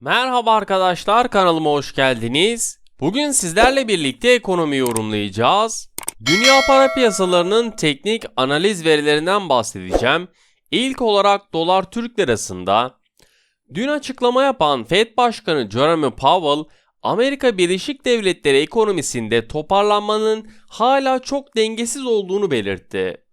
Merhaba arkadaşlar kanalıma hoş geldiniz. Bugün sizlerle birlikte ekonomi yorumlayacağız. Dünya para piyasalarının teknik analiz verilerinden bahsedeceğim. İlk olarak dolar Türk lirasında dün açıklama yapan Fed Başkanı Jerome Powell Amerika Birleşik Devletleri ekonomisinde toparlanmanın hala çok dengesiz olduğunu belirtti.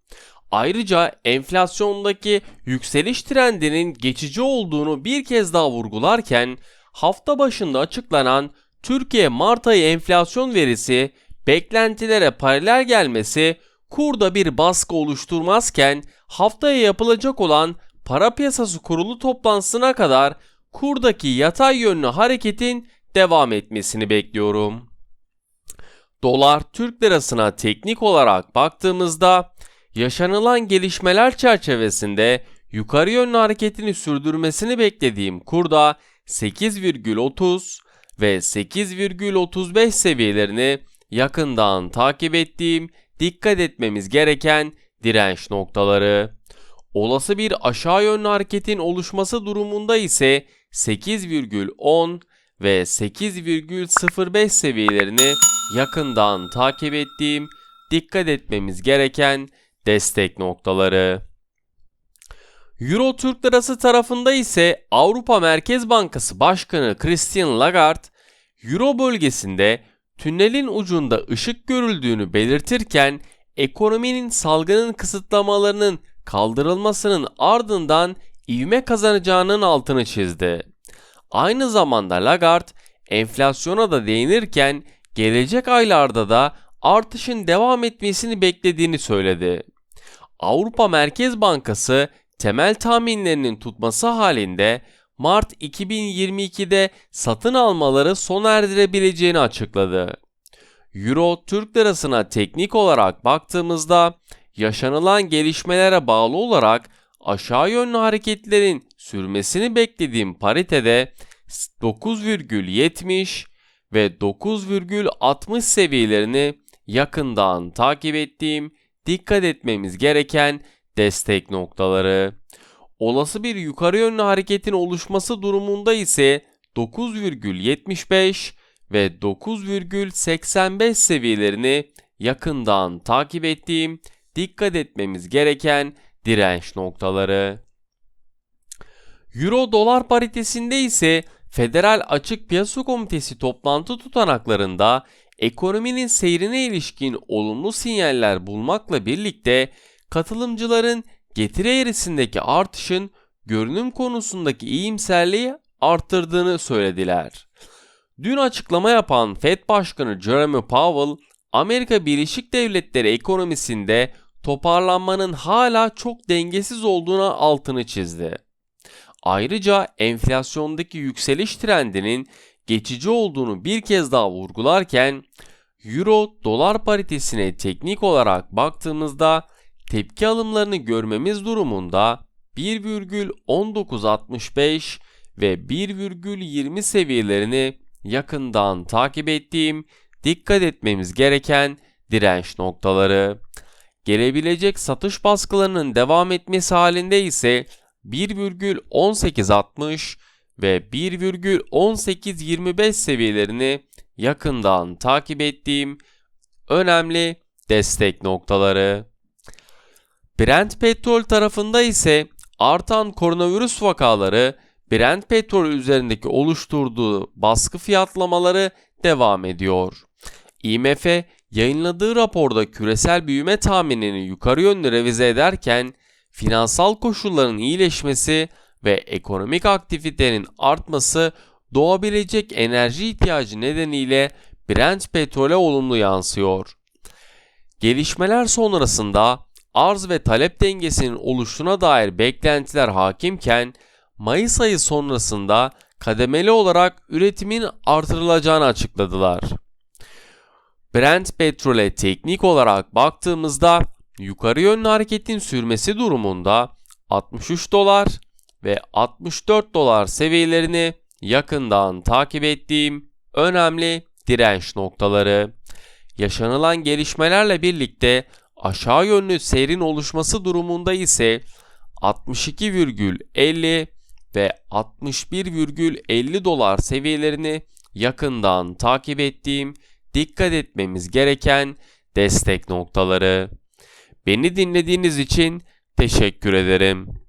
Ayrıca enflasyondaki yükseliş trendinin geçici olduğunu bir kez daha vurgularken hafta başında açıklanan Türkiye Mart ayı enflasyon verisi beklentilere paralel gelmesi kurda bir baskı oluşturmazken haftaya yapılacak olan para piyasası kurulu toplantısına kadar kurdaki yatay yönlü hareketin devam etmesini bekliyorum. Dolar Türk lirasına teknik olarak baktığımızda yaşanılan gelişmeler çerçevesinde yukarı yönlü hareketini sürdürmesini beklediğim kurda 8,30 ve 8,35 seviyelerini yakından takip ettiğim dikkat etmemiz gereken direnç noktaları. Olası bir aşağı yönlü hareketin oluşması durumunda ise 8,10 ve 8,05 seviyelerini yakından takip ettiğim dikkat etmemiz gereken destek noktaları. Euro Türk Lirası tarafında ise Avrupa Merkez Bankası Başkanı Christine Lagarde, Euro bölgesinde tünelin ucunda ışık görüldüğünü belirtirken ekonominin salgının kısıtlamalarının kaldırılmasının ardından ivme kazanacağının altını çizdi. Aynı zamanda Lagarde enflasyona da değinirken gelecek aylarda da artışın devam etmesini beklediğini söyledi. Avrupa Merkez Bankası temel tahminlerinin tutması halinde Mart 2022'de satın almaları sona erdirebileceğini açıkladı. Euro Türk lirasına teknik olarak baktığımızda yaşanılan gelişmelere bağlı olarak aşağı yönlü hareketlerin sürmesini beklediğim paritede 9,70 ve 9,60 seviyelerini yakından takip ettiğim dikkat etmemiz gereken destek noktaları. Olası bir yukarı yönlü hareketin oluşması durumunda ise 9,75 ve 9,85 seviyelerini yakından takip ettiğim dikkat etmemiz gereken direnç noktaları. Euro dolar paritesinde ise Federal Açık Piyasa Komitesi toplantı tutanaklarında ekonominin seyrine ilişkin olumlu sinyaller bulmakla birlikte katılımcıların getiri eğrisindeki artışın görünüm konusundaki iyimserliği arttırdığını söylediler. Dün açıklama yapan Fed Başkanı Jerome Powell, Amerika Birleşik Devletleri ekonomisinde toparlanmanın hala çok dengesiz olduğuna altını çizdi. Ayrıca enflasyondaki yükseliş trendinin geçici olduğunu bir kez daha vurgularken Euro dolar paritesine teknik olarak baktığımızda tepki alımlarını görmemiz durumunda 1,1965 ve 1,20 seviyelerini yakından takip ettiğim dikkat etmemiz gereken direnç noktaları. Gelebilecek satış baskılarının devam etmesi halinde ise 1,1860 ve 1,1825 seviyelerini yakından takip ettiğim önemli destek noktaları. Brent petrol tarafında ise artan koronavirüs vakaları Brent petrol üzerindeki oluşturduğu baskı fiyatlamaları devam ediyor. IMF yayınladığı raporda küresel büyüme tahminini yukarı yönlü revize ederken finansal koşulların iyileşmesi ve ekonomik aktivitenin artması doğabilecek enerji ihtiyacı nedeniyle Brent petrole olumlu yansıyor. Gelişmeler sonrasında arz ve talep dengesinin oluştuğuna dair beklentiler hakimken Mayıs ayı sonrasında kademeli olarak üretimin artırılacağını açıkladılar. Brent petrole teknik olarak baktığımızda yukarı yönlü hareketin sürmesi durumunda 63 dolar ve 64 dolar seviyelerini yakından takip ettiğim önemli direnç noktaları. Yaşanılan gelişmelerle birlikte aşağı yönlü seyrin oluşması durumunda ise 62,50 ve 61,50 dolar seviyelerini yakından takip ettiğim, dikkat etmemiz gereken destek noktaları. Beni dinlediğiniz için teşekkür ederim.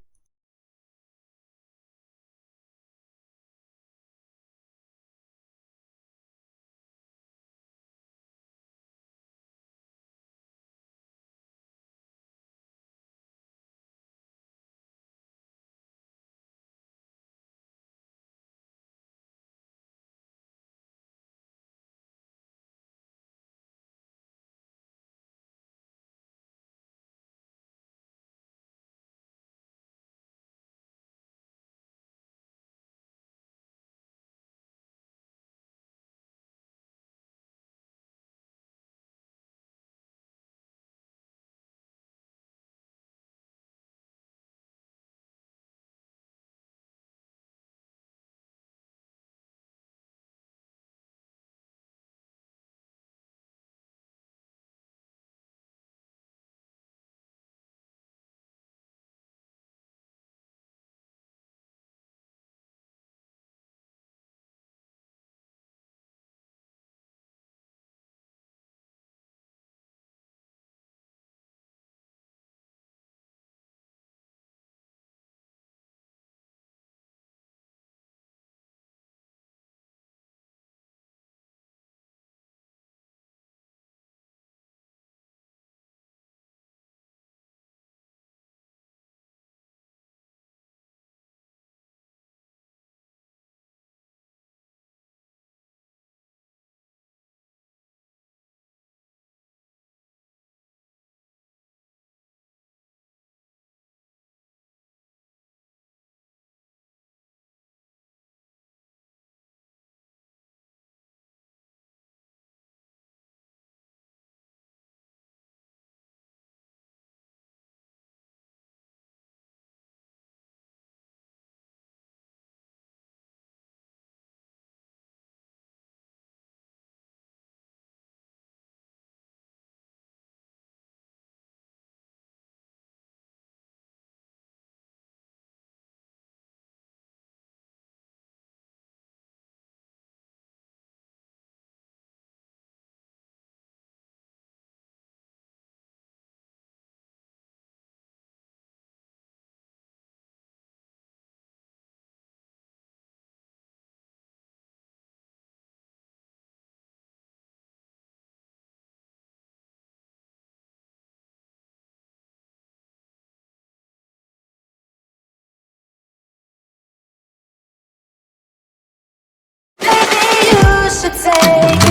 should take.